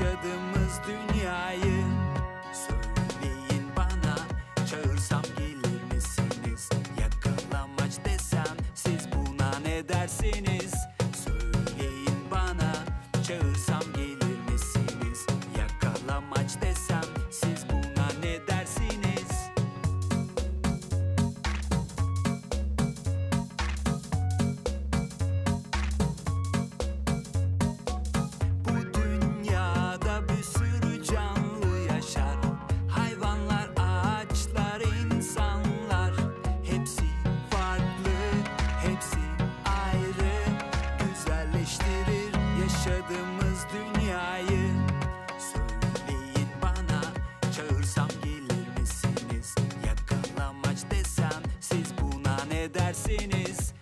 yaşadığımız dünyayı Söyleyin bana. Çağırsam gelir misiniz? Yakalamaç desem siz buna ne dersiniz? Söyleyin bana. Çağırsam yaşadığımız dünyayı Söyleyin bana. Çağırsam gelir misiniz? Yakalamaç desem siz buna ne dersiniz?